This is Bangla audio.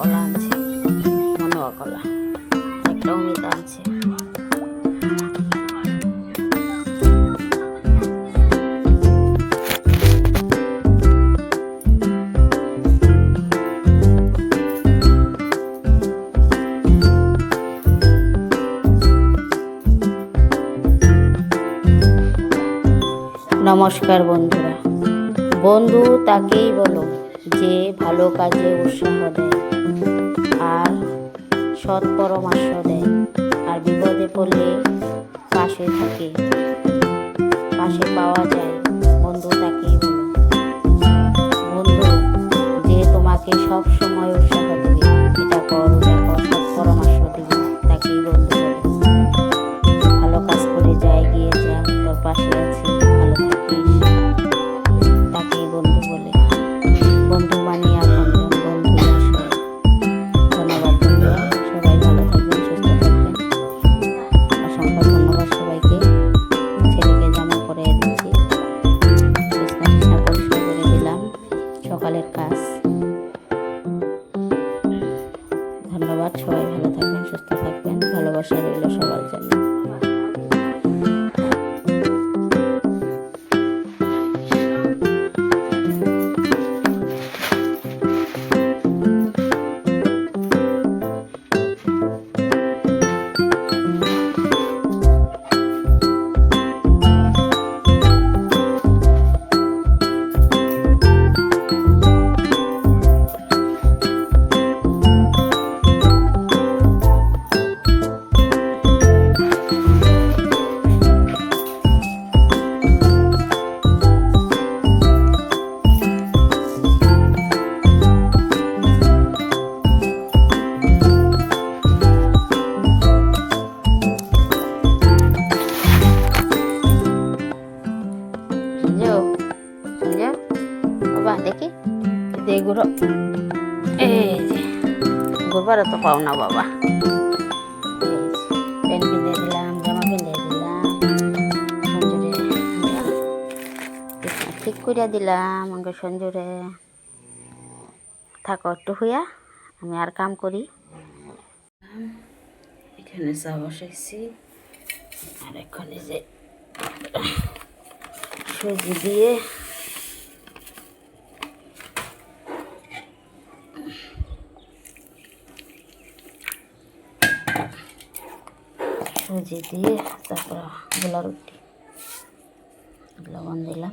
কলা আনছে মনোয়া কলা একটা অমিত আনছে। নমস্কার বন্ধুরা। বন্ধু তাকেই বলো যে ভালো কাজে উৎসাহ দেয় আর সৎ পরামর্শ দেয়। আর বিপদে পড়লে পাশে থাকে, পাশে পাওয়া যায়, বন্ধু বলো। বন্ধু, যে তোমাকে সব সময় উৎসাহ দেবে, এটা কর পরামর্শ দেবে, তাকেই বন্ধু ভালো কাজ করে যা এগিয়ে যা তোর পাশে সকালের কাজ। ধন্যবাদ সবাই ভালো থাকবেন সুস্থ থাকবেন ভালোবাসা রইল সবার জন্য। সঞ্জু সঞ্জু বাবা দেখি দে এই যে গোবরও তো পাও না বাবা প্যান্ট কিনে দিলাম জামা কিনে দিলাম ঠিক করে দিলাম আমাকে সঞ্জুরে থাকো একটু হইয়া আমি আর কাম করি এখানে চা বসাইছি আর এখানে যে সুজি দিয়ে। সুজি দিয়ে তারপর গোলা রুটি। লবণ দিলাম।